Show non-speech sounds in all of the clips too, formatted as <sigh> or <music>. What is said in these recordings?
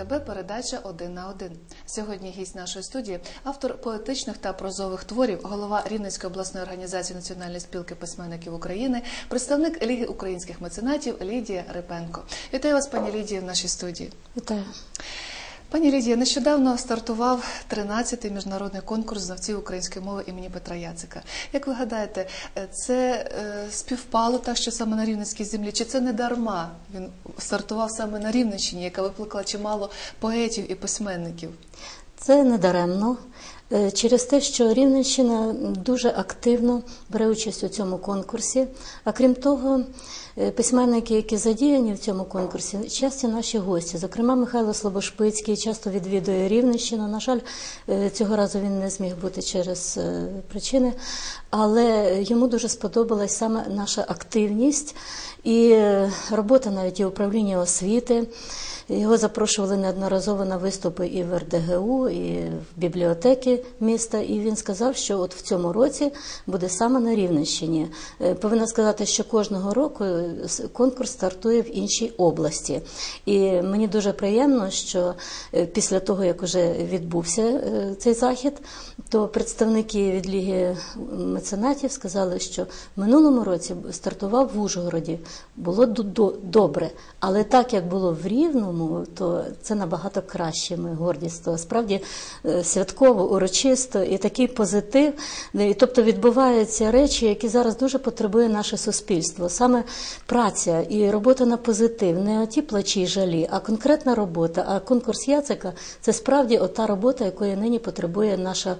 РТБ передача «Один на один». Сьогодні гість нашої студії, автор поетичних та прозових творів, голова Рівненської обласної організації Національної спілки письменників України, представник Ліги українських меценатів Лідія Рипенко. Вітаю вас, пані Лідія, в нашій студії. Вітаю. Пані Лідія, нещодавно стартував 13-й міжнародний конкурс знавців української мови імені Петра Яцика. Як ви гадаєте, е, це е, співпало так, що саме на Рівненській землі, чи це не дарма? Він стартував саме на Рівненщині, яка викликала чимало поетів і письменників. Це не даремно. Е, Через те, що Рівненщина дуже активно бере участь у цьому конкурсі. А крім того, е, письменники, які задіяні в цьому конкурсі, часті наші гості. Зокрема, Михайло Слобошпицький часто відвідує Рівненщину. На жаль, е, цього разу він не зміг бути через причини, але йому дуже сподобалась саме наша активність і робота навіть і управління освіти. Його запрошували неодноразово на виступи і в РДГУ, і в бібліотеки міста. І він сказав, що от в цьому році буде саме на Рівненщині. Е, Повинна сказати, що кожного року е, конкурс стартує в іншій області. І мені дуже приємно, що е, після того, як вже відбувся цей захід, то представники від Ліги меценатів сказали, що в минулому році стартував в Ужгороді. Було добре, але так як було в Рівному, то це набагато краще. Ми гордість того. Справді е, святково, урочисто і такий позитив. Е, І, тобто відбуваються речі, які зараз дуже потребує наше суспільство. Саме праця і робота на позитив, не оті плачі й жалі, а конкретна робота. А конкурс Яцика це справді ота робота, якої нині потребує наша.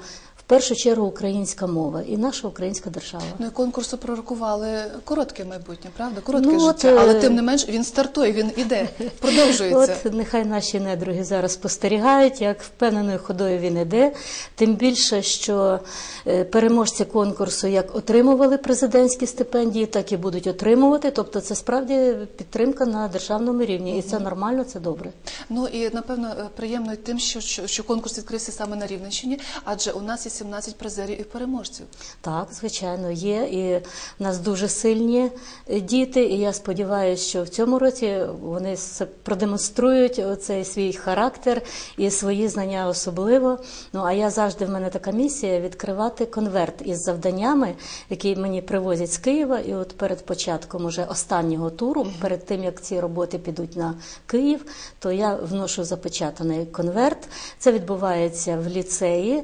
Першу чергу українська мова і наша українська держава. Ну і конкурсу пророкували коротке майбутнє, правда? Коротке Ну, от, життя. Але е, тим не менш він стартує, він іде, <laughs> продовжується. От нехай наші недруги зараз спостерігають, як впевненою ходою він іде. Тим більше, що е, переможці конкурсу як отримували президентські стипендії, так і будуть отримувати. Тобто, це справді підтримка на державному рівні, і це нормально, це добре. Ну і напевно е, приємно тим, що, що, що конкурс відкрився саме на Рівненщині, адже у нас є 17 призерів і переможців. Так, звичайно, є. І в нас дуже сильні е, діти. І я сподіваюся, що в цьому році вони продемонструють оцей свій характер і свої знання особливо. Ну а я завжди в мене така місія відкривати конверт із завданнями, які мені привозять з Києва. І от перед початком уже останнього туру, перед тим як ці роботи підуть на Київ, то я вношу запечатаний конверт. Це відбувається в ліцеї.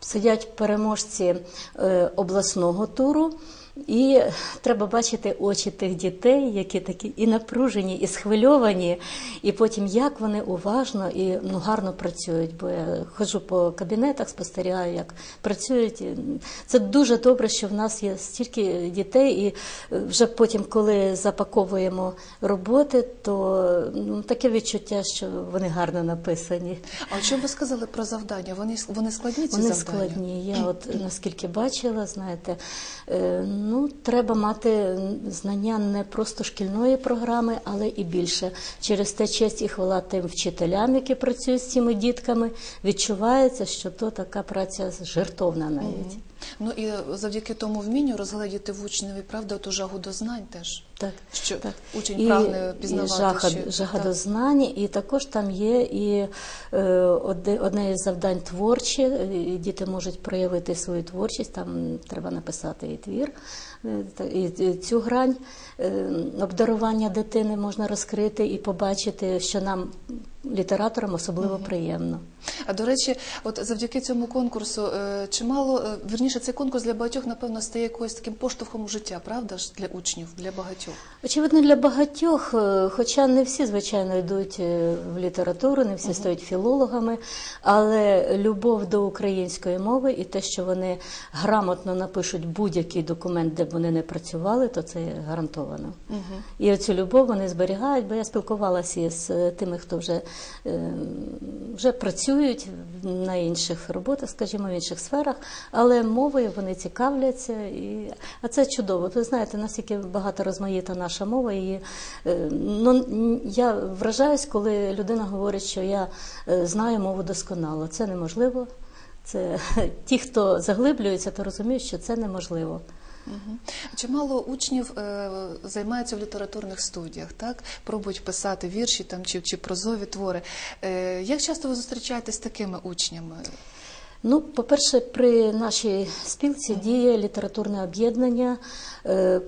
Сидять переможці е, обласного туру, і треба бачити очі тих дітей, які такі і напружені, і схвильовані, і потім як вони уважно і ну, гарно працюють. Бо я ходжу по кабінетах, спостерігаю, як працюють. Це дуже добре, що в нас є стільки дітей, і вже потім, коли запаковуємо роботи, то ну, таке відчуття, що вони гарно написані. А що ви сказали про завдання? Вони вони складні ці Вони завдання? складні. Я от наскільки бачила, знаєте, е, ну треба мати знання не просто шкільної програми, але і більше. Через те честь і хвала тим вчителям, які працюють з цими дітками, відчувається, що то така праця жертовна навіть. Ну і завдяки тому вмінню розгледіти в учневі, правда, ту жагу до знань теж. Так, Що так. учень прагне пізнавати, І жага, чи- жага так. до знань, і також там є і е, одне, із завдань творче. і Діти можуть проявити свою творчість, там треба написати і твір. Е, І цю грань е, обдарування дитини можна розкрити і побачити, що нам, літераторам, особливо приємно. А до речі, от завдяки цьому конкурсу е, чимало е, вірніше, цей конкурс для багатьох, напевно, стає якоюсь таким поштовхом у життя, правда ж для учнів, для багатьох. Очевидно, для багатьох, е, хоча не всі, звичайно, йдуть в літературу, не всі стають філологами, але любов до української мови і те, що вони грамотно напишуть будь-який документ, де б вони не працювали, то це гарантовано. І оцю любов вони зберігають, бо я спілкувалася е, тими, хто вже, вже працюють на інших роботах, скажімо, в інших сферах, але мовою вони цікавляться. І... А це чудово. Ви знаєте, наскільки багато розмаїта наша мова. І, е, ну, я вражаюсь, коли людина говорить, що я е, знаю мову досконало. Це неможливо. Це <laughs> ті, хто заглиблюється, то розуміють, що це неможливо. Мгм. Чимало учнів е, займаються в літературних студіях, так пробують писати вірші там чи, чи прозові твори. Е, як часто ви зустрічаєтесь з такими учнями? Ну, по-перше, при нашій спілці діє літературне об'єднання. Е,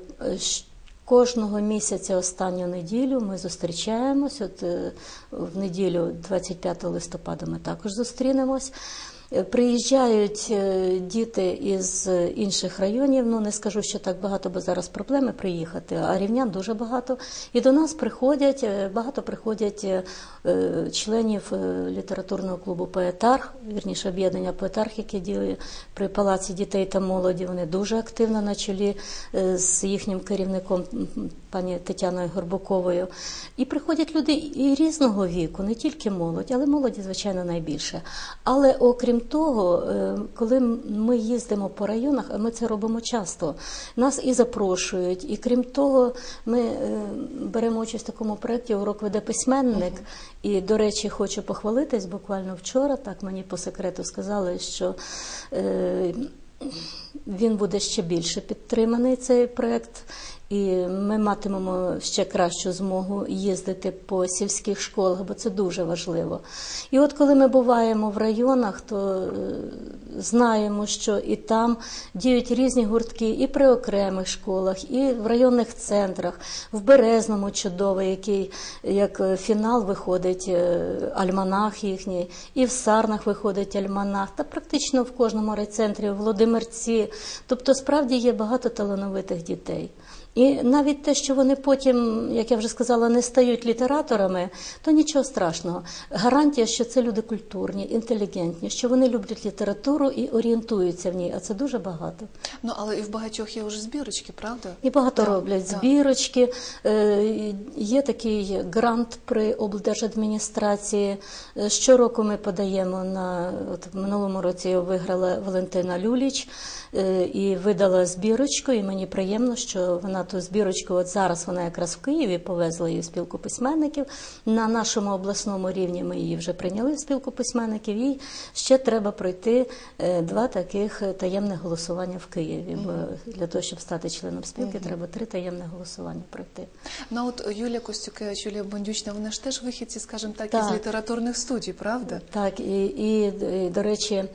Кожного місяця останню неділю ми зустрічаємось. От е, в неділю 25 листопада ми також зустрінемось. Е, Приїжджають е, діти із інших районів. Ну не скажу, що так багато, бо зараз проблеми приїхати, а рівнян дуже багато. І до нас приходять е, багато приходять е, е, членів е, літературного клубу Поетарх, вірніше об'єднання Поетарх, яке діє при палаці дітей та молоді. Вони дуже активно на чолі е, з їхнім керівником пані Тетяною Горбаковою. І приходять люди і різного віку, не тільки молодь, але молоді, звичайно, найбільше. Але окрім того, е, коли ми їздимо по районах, а ми це робимо часто, нас і запрошують. І крім того, ми е, беремо участь в такому проєкті Урок веде письменник. І, до речі, хочу похвалитись. Буквально вчора, так мені по секрету сказали, що е, він буде ще більше підтриманий цей проєкт. І ми матимемо ще кращу змогу їздити по сільських школах, бо це дуже важливо. І от коли ми буваємо в районах, то е, знаємо, що і там діють різні гуртки, і при окремих школах, і в районних центрах, в Березному чудово, який як е, фінал виходить е, альманах їхній, і в Сарнах виходить альманах, та практично в кожному райцентрі, в Володимирці. Тобто, справді є багато талановитих дітей. І навіть те, що вони потім, як я вже сказала, не стають літераторами, то нічого страшного. Гарантія, що це люди культурні, інтелігентні, що вони люблять літературу і орієнтуються в ній, а це дуже багато. Ну але і в багатьох є вже збірочки, правда? І багато Так, роблять так. збірочки. Е, Є такий грант при облдержадміністрації. Е, Щороку ми подаємо на от в минулому році його виграла Валентина Люліч і видала збірочку. І мені приємно, що вона ту збірочку, от зараз вона якраз в Києві повезла її в спілку письменників. На нашому обласному рівні ми її вже прийняли в спілку письменників. Їй ще треба пройти е, два таких таємних голосування в Києві. Бо для того, щоб стати членом спілки, треба три таємне голосування пройти. Ну от Юлія Костюкевич, Юлія Бондючна, вони ж теж вихідці, скажімо так, Так. із літературних студій, правда? Так, і, і, і до речі, е,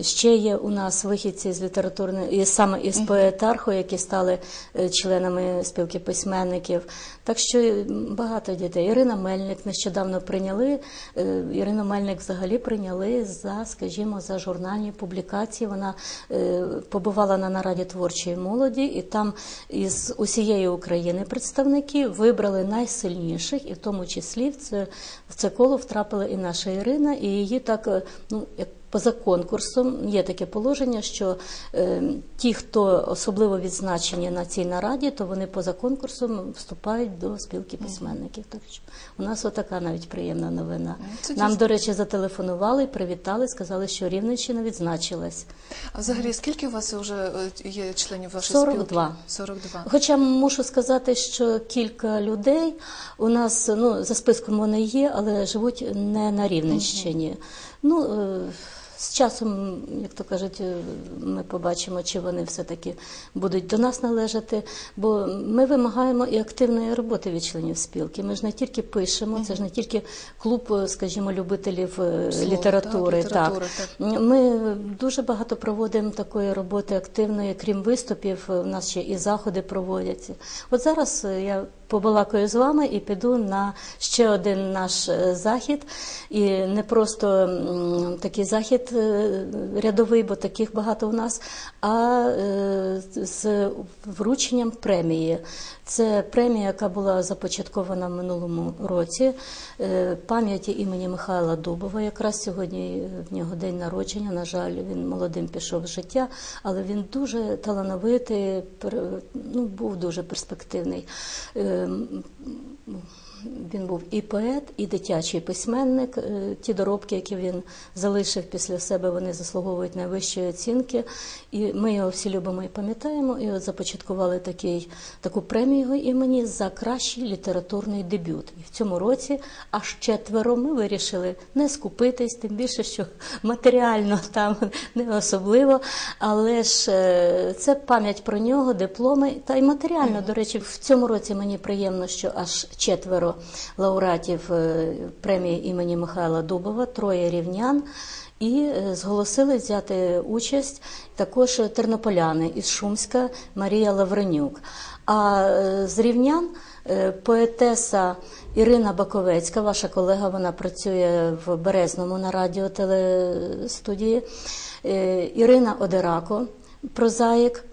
ще є у нас вихідці з літературної, і саме із поетарху, які стали е, членами спілки письменників. Так що багато дітей. Ірина Мельник нещодавно прийняли. е, Ірину Мельник взагалі прийняли за, скажімо, за журнальні публікації. Вона е, побувала на нараді творчої молоді, і там із усієї України представники вибрали найсильніших, і в тому числі в це, в це коло втрапила і наша Ірина, і її так, е, ну як. Поза конкурсом є таке положення, що е, ті, хто особливо відзначені на цій нараді, то вони поза конкурсом вступають до спілки письменників. Так що у нас отака навіть приємна новина. Це Нам, до речі, зателефонували, привітали, сказали, що Рівненщина відзначилась. А взагалі, скільки у вас вже е, є членів вашої 42. спілки? 42. Хоча мушу сказати, що кілька людей у нас ну за списком вони є, але живуть не на Рівненщині. Ну е, з часом, як то кажуть, е, ми побачимо, чи вони все-таки будуть до нас належати. Бо ми вимагаємо і активної роботи від членів спілки. Ми ж не тільки пишемо, це ж не тільки клуб, е, скажімо, любителів е, Слова, літератури. так, літератури, так. Ми дуже багато проводимо такої роботи активної, крім виступів. У нас ще і заходи проводяться. От зараз я побалакаю з вами і піду на ще один наш е, захід. І не просто такий захід е, рядовий, бо таких багато у нас, а е, з врученням премії. Це премія, яка була започаткована в минулому році. е, Пам'яті імені Михайла Дубова. Якраз сьогодні в нього день народження. На жаль, він молодим пішов з життя, але він дуже талановитий, ну, був дуже перспективний. Він був і поет, і дитячий письменник. Е, Ті доробки, які він залишив після себе, вони заслуговують найвищої оцінки. І ми його всі любимо і пам'ятаємо. І от започаткували такий, таку премію його імені за кращий літературний дебют. І в цьому році аж четверо ми вирішили не скупитись, тим більше, що матеріально там не особливо. Але ж е, це пам'ять про нього, дипломи та й матеріально. До речі, в цьому році мені приємно, що аж четверо лауреатів е, премії імені Михайла Дубова, троє рівнян. І е, зголосили взяти участь також тернополяни із Шумська Марія Лавренюк. А е, з рівнян поетеса Ірина Баковецька, ваша колега, вона працює в Березному на радіотелестудії. Ірина Одерако, прозаїк,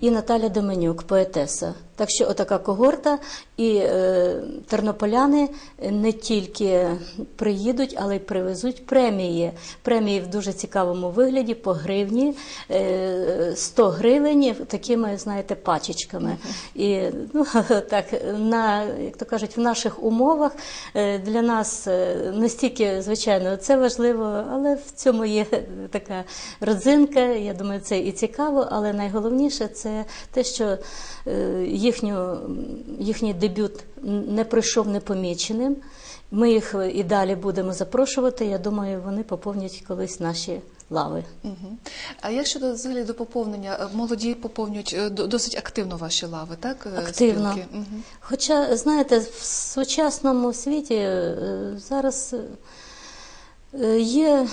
і Наталя Доменюк, поетеса. Так що отака когорта, і е, тернополяни не тільки приїдуть, але й привезуть премії. Премії в дуже цікавому вигляді по гривні, е, 100 гривень такими, знаєте, пачечками. І ну, <laughs> так, на, як то кажуть, в наших умовах е, для нас е, не стільки, звичайно, це важливо, але в цьому є така родзинка. Я думаю, це і цікаво, але найголовніше це те, що е, їхню, їхній дебют не пройшов непоміченим. Ми їх і далі будемо запрошувати. Я думаю, вони поповнять колись наші лави. Мгм. А як щодо взагалі до поповнення? Молоді поповнюють е, досить активно ваші лави, так? е, Активно. Мгм. Хоча, знаєте, в сучасному світі е, зараз є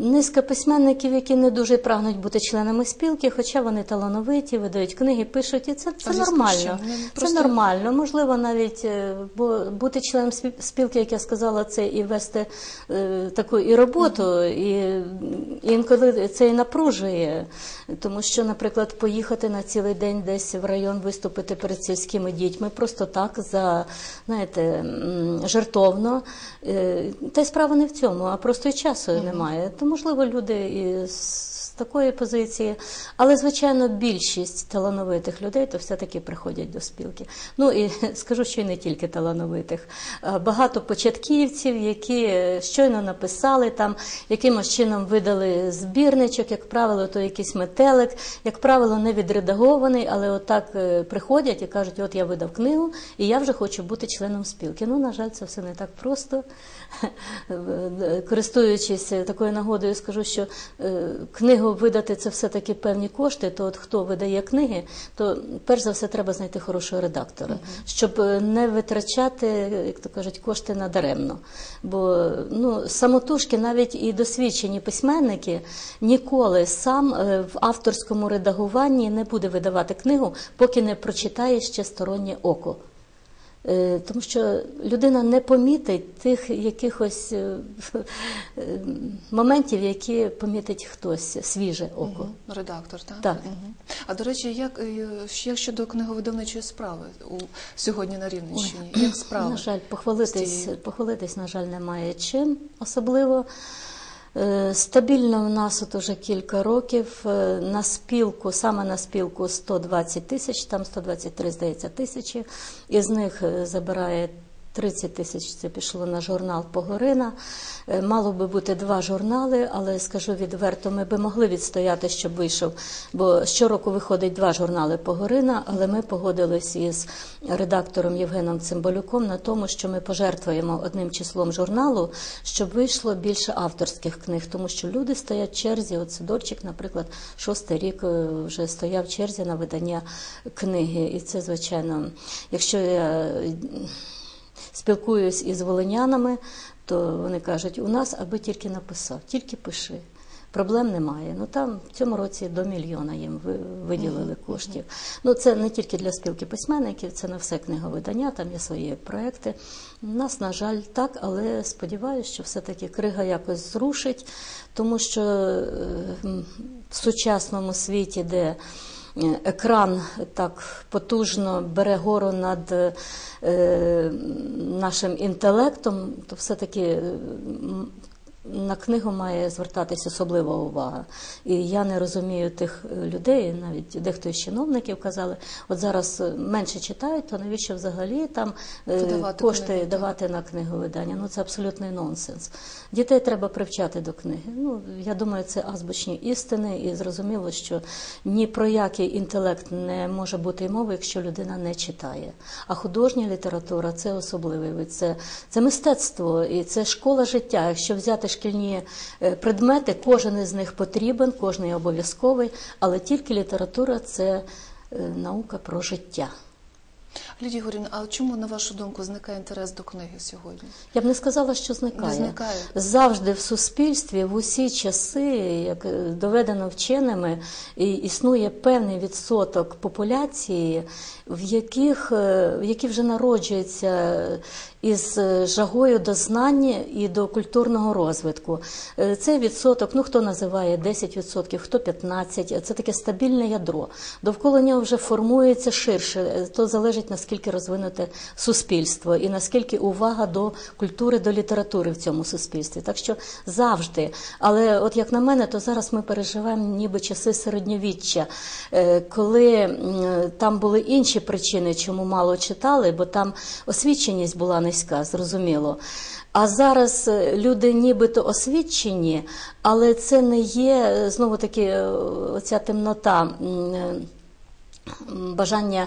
низка письменників, які не дуже прагнуть бути членами спілки, хоча вони талановиті, видають книги, пишуть, і це, це А нормально. Ну, Це нормально. Можливо, навіть е, бо бути членом спілки, як я сказала, це і вести е, таку і роботу, і, і інколи це і напружує. Тому що, наприклад, поїхати на цілий день десь в район виступити перед сільськими дітьми просто так, за знаєте, м, жартовно. Е, Та й справа не в цьому, а просто і часу немає. То можливо люди і такої позиції, але звичайно більшість талановитих людей то все-таки приходять до спілки. Ну і <laughs> скажу, що й не тільки талановитих. Е, Багато початківців, які е, щойно написали там, якимось чином видали збірничок, як правило, то якийсь метелик, як правило, не відредагований, але отак е, приходять і кажуть, от я видав книгу, і я вже хочу бути членом спілки. Ну, на жаль, це все не так просто. <laughs> Користуючись такою нагодою, скажу, що е, книгу видати це все-таки певні кошти. То от хто видає книги, то перш за все треба знайти хорошого редактора, щоб е, не витрачати, як то кажуть, кошти надаремно. Бо ну, самотужки, навіть і досвідчені письменники ніколи сам е, в авторському редагуванні не буде видавати книгу, поки не прочитає ще стороннє око. Е, Тому що людина не помітить тих якихось е, е, моментів, які помітить хтось свіже око. Редактор, так? Так. А до речі, як, як щодо книговидавничої справи у, сьогодні на Рівненщині? Як справи? На жаль, похвалитись, похвалитись, на жаль, немає чим особливо. Е, Стабільно в нас от уже кілька років е, на спілку, саме на спілку 120 тисяч, там 123, здається, тисячі. Із них е, забирає 30 тисяч це пішло на журнал Погорина. Е, Мало би бути два журнали, але скажу відверто, ми би могли відстояти, щоб вийшов. Бо щороку виходить два журнали Погорина, але ми погодились із редактором Євгеном Цимбалюком на тому, що ми пожертвуємо одним числом журналу, щоб вийшло більше авторських книг, тому що люди стоять в черзі. От Сидорчик, наприклад, шостий рік е, вже стояв в черзі на видання книги. І це, звичайно, якщо я спілкуюсь із волинянами, то вони кажуть, у нас аби тільки написав, тільки пиши. Проблем немає. Ну там в цьому році до мільйона їм виділили коштів. Ну це не тільки для спілки письменників, це на все книговидання, там є свої проекти. У нас, на жаль, так, але сподіваюся, що все-таки крига якось зрушить, тому що е, в сучасному світі, де екран так потужно бере гору над е, нашим інтелектом, то все-таки е, на книгу має звертатись особлива увага. І я не розумію тих е, людей, навіть дехто із чиновників казали, от зараз е, менше читають, то навіщо взагалі там е, Видавати кошти книги, давати на книговидання? Ну це абсолютний нонсенс. Дітей треба привчати до книги. Ну я думаю, це азбучні істини, і зрозуміло, що ні про який інтелект не може бути й мови, якщо людина не читає. А художня література це особливий вид, це, це мистецтво і це школа життя. Якщо взяти шкільні е, предмети, кожен із них потрібен, кожен обов'язковий, але тільки література це е, наука про життя. Лідія Горівна, а чому, на вашу думку, зникає інтерес до книги сьогодні? Я б не сказала, що зникає. Не зникає. Завжди в суспільстві в усі часи, як е, доведено вченими, існує певний відсоток популяції, в яких в які вже народжуються із е, жагою до знання і до культурного розвитку. Е, Цей відсоток, ну хто називає 10%, хто 15%, це таке стабільне ядро. Довкола нього вже формується ширше. Е, То залежить наскільки розвинуте суспільство і наскільки увага до культури, до літератури в цьому суспільстві. Так що завжди. Але от як на мене, то зараз ми переживаємо ніби часи середньовіччя, коли там були інші причини, чому мало читали, бо там освіченість була низька, зрозуміло. А зараз е, люди нібито освічені, але це не є знову таки оця темнота. е, Бажання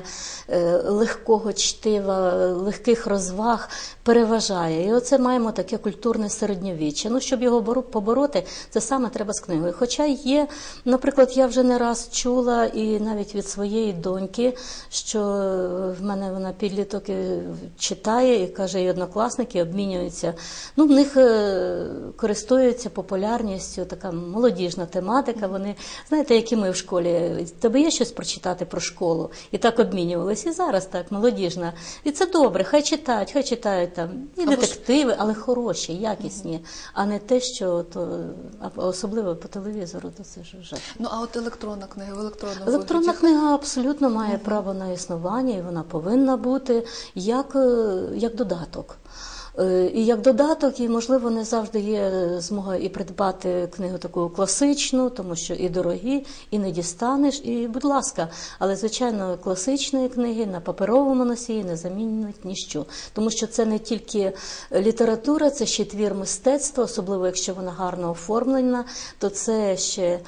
е, легкого чтива, легких розваг переважає. І оце маємо таке культурне середньовіччя. Ну, щоб його побороти, це саме треба з книгою. Хоча є, наприклад, я вже не раз чула, і навіть від своєї доньки, що в мене вона підліток і читає і каже, і однокласники обмінюються. Ну, в них е, користуються популярністю, така молодіжна тематика. Вони знаєте, які ми в школі. Тебе є щось прочитати про школу? І так обмінювалися. І зараз так, молодіжна. І це добре, хай читають, хай читають там і Або детективи, але хороші, якісні, а не те, що то особливо по телевізору, то це ж вже. Ну а от електронна книга в електронному Електронна вигляді? книга абсолютно має право на існування, і вона повинна бути як, е, як додаток. Е, І як додаток, і можливо не завжди є змога і придбати книгу таку класичну, тому що і дорогі, і не дістанеш. І, будь ласка, але звичайно, класичної книги на паперовому носії не замінить ніщо, тому що це не тільки література, це ще твір мистецтва, особливо якщо вона гарно оформлена, то це ще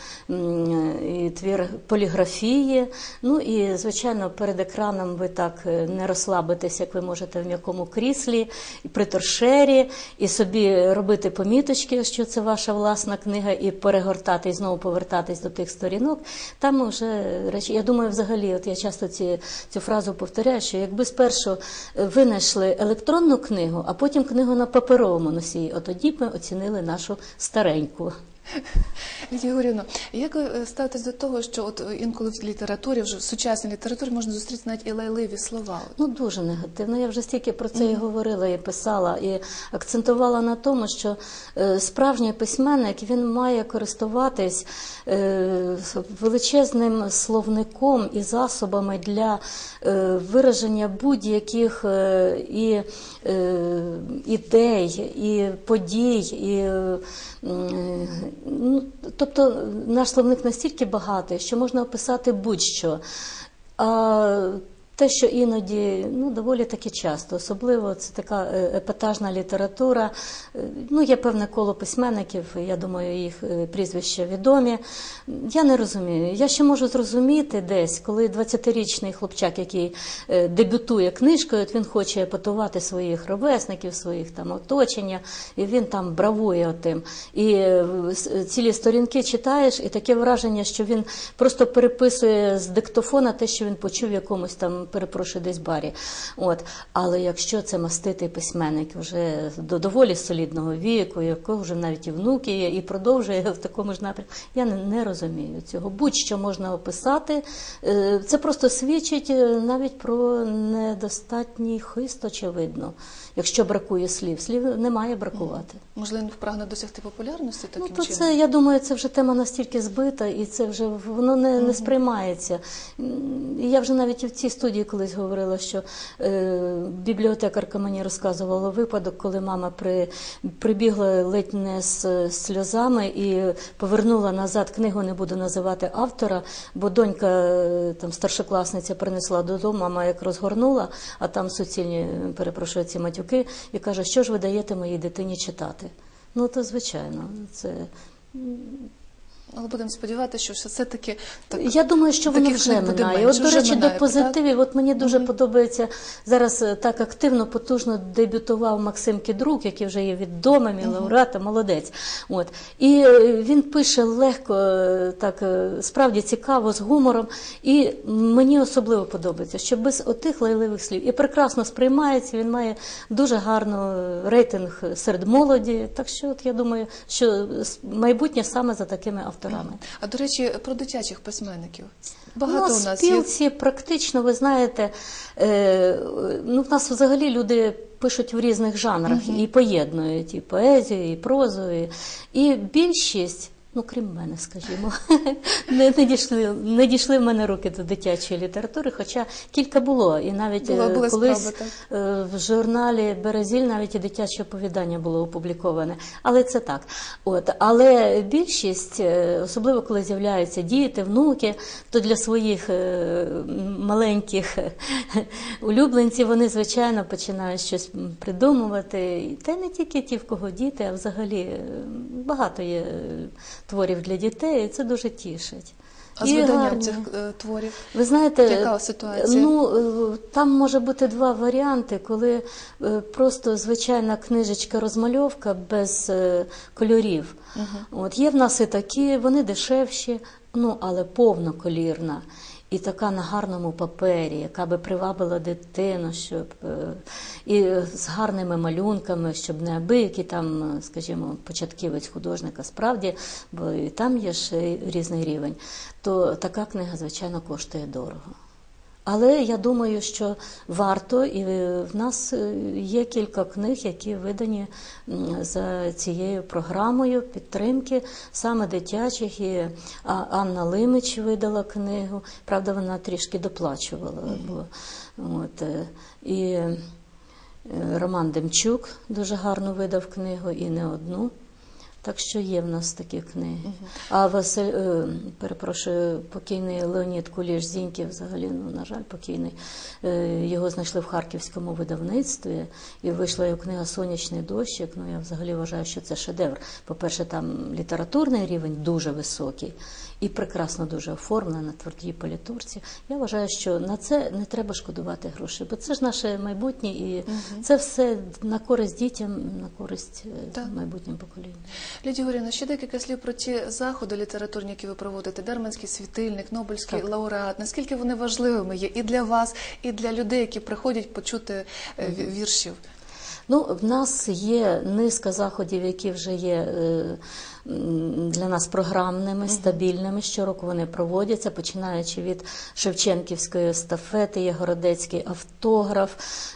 і твір поліграфії. Ну і звичайно, перед екраном ви так е, не розслабитесь, як ви можете в м'якому кріслі, і при торшері, і собі робити поміточки, що це ваша власна книга, і перегортати, і знову повертатись до тих сторінок. Там вже речі. Я думаю, взагалі, от я часто ці, цю фразу повторяю, що якби спершу е, винайшли електронну книгу, а потім книгу на паперовому носії, от тоді б ми оцінили нашу стареньку. Лідія Горівна, як ви е, ставитесь до того, що от е, інколи в літературі, вже в сучасній літературі можна зустріти навіть і лайливі слова? Ну дуже негативно. Я вже стільки про це і говорила, і писала, і акцентувала на тому, що е, справжній письменник він має користуватись величезним словником і засобами для вираження будь-яких і ідей, і подій, і е, ну, тобто наш словник настільки багатий, що можна описати будь-що. А те, що іноді ну доволі таки часто, особливо це така е, епатажна література. Е, Ну, є певне коло письменників, я думаю, їх е, прізвища відомі. Я не розумію. Я ще можу зрозуміти десь, коли 20-річний хлопчак, який дебютує книжкою, от він хоче епатувати своїх ровесників, своїх там оточення, і він там бравує отим. І цілі сторінки читаєш, і таке враження, що він просто переписує з диктофона те, що він почув в якомусь там, перепрошую, десь барі. От. Але якщо це маститий письменник вже до доволі солідного віку, якого вже навіть і внуки є, і продовжує в такому ж напрямку, я не, не розумію цього. Будь-що можна описати. Е, Це просто свідчить е, навіть про недостатній хист, очевидно. Якщо бракує слів, слів не має бракувати. Можливо, він прагне досягти популярності таким Ну, то чином? це, я думаю, це вже тема настільки збита, і це вже воно не, не сприймається. І я вже навіть в цій студії колись говорила, що е, бібліотекарка мені розказувала випадок, коли мама при, прибігла ледь не з сльозами і повернула назад книгу, не буду називати автора, бо донька е, там старшокласниця принесла додому, мама як розгорнула, а там суцільні, перепрошую, ці матюки, і каже, що ж ви даєте моїй дитині читати? Ну, то звичайно, це Але будемо сподіватися, що все-таки так. я думаю, що воно вже минає. От, до речі, минає, до позитивів. От мені дуже подобається зараз е, так активно, потужно дебютував Максим Кідрук, який вже є відомим і лауреатом, молодець. От. І е, він пише легко, е, так справді цікаво, з гумором. І мені особливо подобається, що без отих лайливих слів і прекрасно сприймається. Він має дуже гарно е, рейтинг серед молоді. Так що, от я думаю, що майбутнє саме за такими авторами. А до речі, про дитячих письменників. Багато ну, у нас є. практично, ви знаєте, е, ну, в нас взагалі люди пишуть в різних жанрах і поєднують і поезію, і прозу, і більшість. Ну, крім мене, скажімо, <laughs> не, не, дійшли, не дійшли в мене руки до дитячої літератури, хоча кілька було. І навіть Була- е, колись спроби, е, в журналі Березіль навіть і дитяче оповідання було опубліковане. Але це так. От. Але більшість, е, особливо коли з'являються діти, внуки, то для своїх маленьких <laughs> улюбленців вони, звичайно, починають щось придумувати. Та й не тільки ті, в кого діти, а взагалі багато є творів для дітей, і це дуже тішить. А з виданням цих е, творів. Ви знаєте, Яка ситуація? Ну е, там може бути два варіанти, коли е, просто звичайна книжечка розмальовка без е, кольорів. От є в нас і такі, вони дешевші, ну але повноколірна. І така на гарному папері, яка би привабила дитину, щоб е, і з гарними малюнками, щоб не абиякі там, е, скажімо, початківець художника справді, бо і там є ж різний рівень, то така книга, звичайно, коштує дорого. Але я думаю, що варто, і в нас е, є кілька книг, які видані за цією програмою підтримки, саме дитячих. І Анна Лимич видала книгу. Правда, вона трішки доплачувала. Бо, от, е, і е, Роман Демчук дуже гарно видав книгу і не одну. Так що є в нас такі книги. А Василь, е, перепрошую, покійний Леонід Куліш Зіньків, взагалі, ну, на жаль, покійний. Е, його знайшли в харківському видавництві, і вийшла його книга Сонячний дощик. Ну, я взагалі вважаю, що це шедевр. По-перше, там літературний рівень дуже високий і прекрасно дуже оформлена на твердій політурці. Я вважаю, що на це не треба шкодувати грошей, бо це ж наше майбутнє, і це все на користь дітям, на користь е, Так. майбутнім поколінням. Лідія Горіна, ще декілька слів про ті заходи літературні, які ви проводите. Дерманський світильник, Нобелівський Так. лауреат. Наскільки вони важливими є і для вас, і для людей, які приходять почути е, віршів? Ну, в нас є низка заходів, які вже є е, для нас програмними, стабільними. Щороку вони проводяться, починаючи від Шевченківської естафети, є городецький автограф,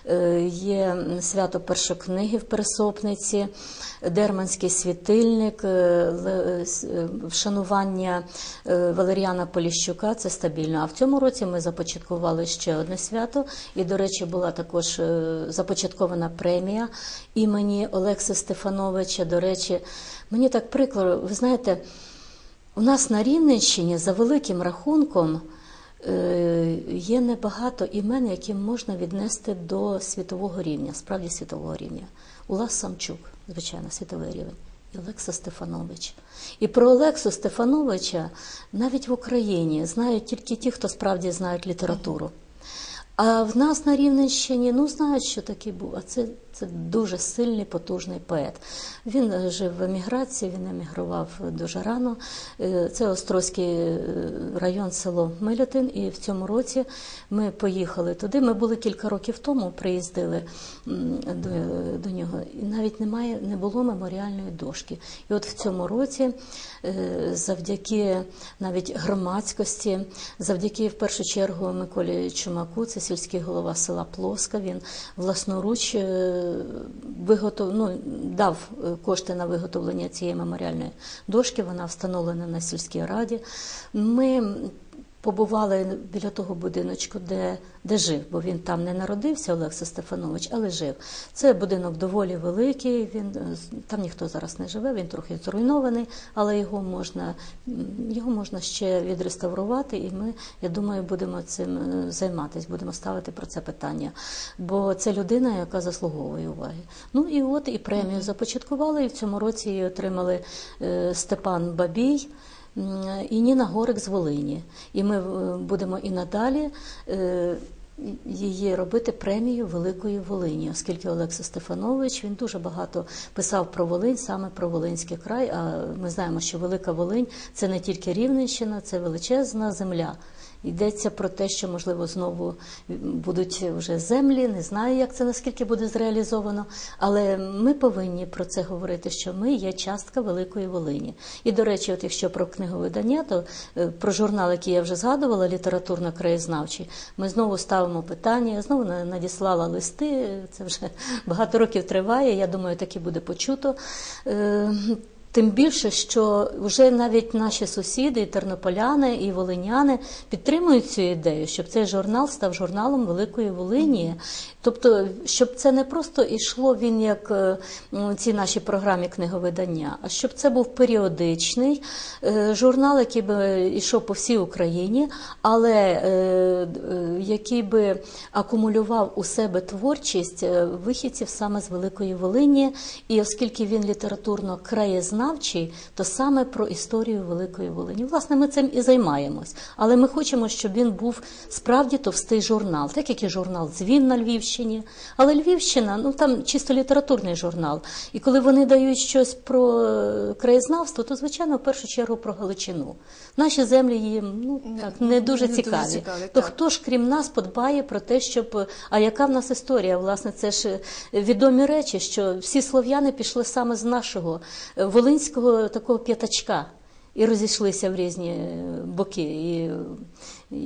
е, є свято першокниги в Пересопниці, Дерманський світильник, е, е, вшанування Валеріана Поліщука. Це стабільно. А в цьому році ми започаткували ще одне свято. І, до речі, була також започаткована премія імені Олекси Стефановича. До речі, мені так прикро, ви знаєте, у нас на Рівненщині за великим рахунком. е, Є небагато імен, які можна віднести до світового рівня, справді світового рівня. Улас Самчук, звичайно, світовий рівень, і Олекса Стефанович. І про Олексу Стефановича навіть в Україні знають тільки ті, хто справді знають літературу. А в нас на Рівненщині ну знають, що такий був. А це, це дуже сильний, потужний поет. Він е, жив в еміграції, він емігрував дуже рано. Е, Це Острозький е, район, село Милятин. І в цьому році ми поїхали туди. Ми були кілька років тому, приїздили до, до нього. І навіть немає, не було меморіальної дошки. І от в цьому році, завдяки навіть громадськості, завдяки в першу чергу Миколі Чумаку, це сільський голова села Плоска. Він власноруч е, виготов, ну, дав е, кошти на виготовлення цієї меморіальної дошки. Вона встановлена на сільській раді. Ми побували біля того будиночку, де, де жив, бо він там не народився, Олег Стефанович, але жив. Це будинок доволі великий. Він е, там ніхто зараз не живе, він трохи зруйнований, але його можна його можна ще відреставрувати, і ми, я думаю, будемо цим е, займатися, будемо ставити про це питання. Бо це людина, яка заслуговує уваги. Ну і от і премію започаткували, і в цьому році її отримали е, Степан Бабій. І Ніна Горик з Волині. І ми е, будемо і надалі е, її робити премію Великої Волині, оскільки Олекса Стефанович він дуже багато писав про Волинь, саме про Волинський край. А ми знаємо, що Велика Волинь це не тільки Рівненщина, це величезна земля. Йдеться про те, що можливо знову будуть вже землі. Не знаю, як це наскільки буде зреалізовано, але ми повинні про це говорити, що ми є частка Великої Волині. І до речі, от якщо про книговидання, то е, про журнал, який я вже згадувала, літературно-краєзнавчий, ми знову ставимо питання. Знову надіслала листи. Це вже багато років триває. Я думаю, таки буде почуто. Тим більше, що вже навіть наші сусіди, і тернополяни і волиняни підтримують цю ідею, щоб цей журнал став журналом Великої Волині. Тобто, щоб це не просто йшло він як е, ці наші програмі книговидання, а щоб це був періодичний е, журнал, який би йшов по всій Україні, але е, який би акумулював у себе творчість вихідців саме з Великої Волині. І оскільки він літературно краєзнавчий, то саме про історію Великої Волині. Власне, ми цим і займаємось. Але ми хочемо, щоб він був справді товстий журнал, так як і журнал Дзвін на Львівщині. Але Львівщина, ну там чисто літературний журнал. І коли вони дають щось про е, краєзнавство, то звичайно в першу чергу про Галичину. Наші землі їм ну так не дуже не дуже цікаві. цікаві, То так. хто ж крім нас подбає про те, щоб а яка в нас історія? Власне, це ж е, відомі речі, що всі слов'яни пішли саме з нашого е, волинського такого п'ятачка. І розійшлися в різні боки. І,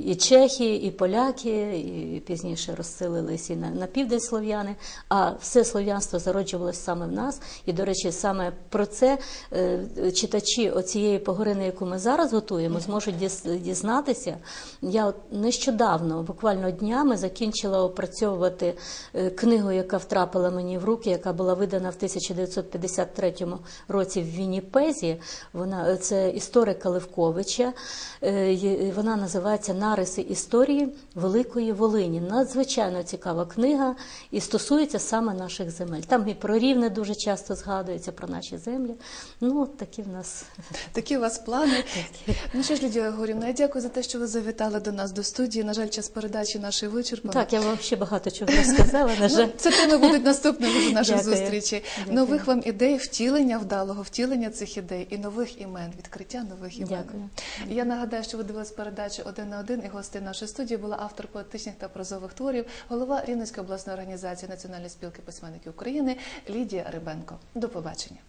і чехи, і поляки, і пізніше розселилися і на, на південь слов'яни. А все слов'янство зароджувалось саме в нас. І, до речі, саме про це е, читачі оцієї погорини, яку ми зараз готуємо, зможуть дізнатися. Я от нещодавно, буквально днями, закінчила опрацьовувати е, книгу, яка втрапила мені в руки, яка була видана в 1953 році в Вінніпезі. Вона е, це історика Левковича. Вона називається Нариси історії Великої Волині. Надзвичайно цікава книга і стосується саме наших земель. Там і про рівне дуже часто згадується про наші землі. Ну, от такі в нас <laughs> Такі у вас плани. <laughs> Ну що ж, Лідія Горівна, я дякую за те, що ви завітали до нас до студії. На жаль, час передачі нашої вичерпаний. так. Я вам ще багато чого розказала. На жаль. Ну, це теми будуть наступними наших зустрічей. Нових вам ідей, втілення вдалого, втілення цих ідей і нових імен, відкриття нових імен. Дякую. Я нагадаю, що ви дивились передачу один на один, і гостею нашої студії була автор поетичних та прозових творів, голова Рівненської обласної організації Національної спілки письменників України Лідія Рибенко. До побачення.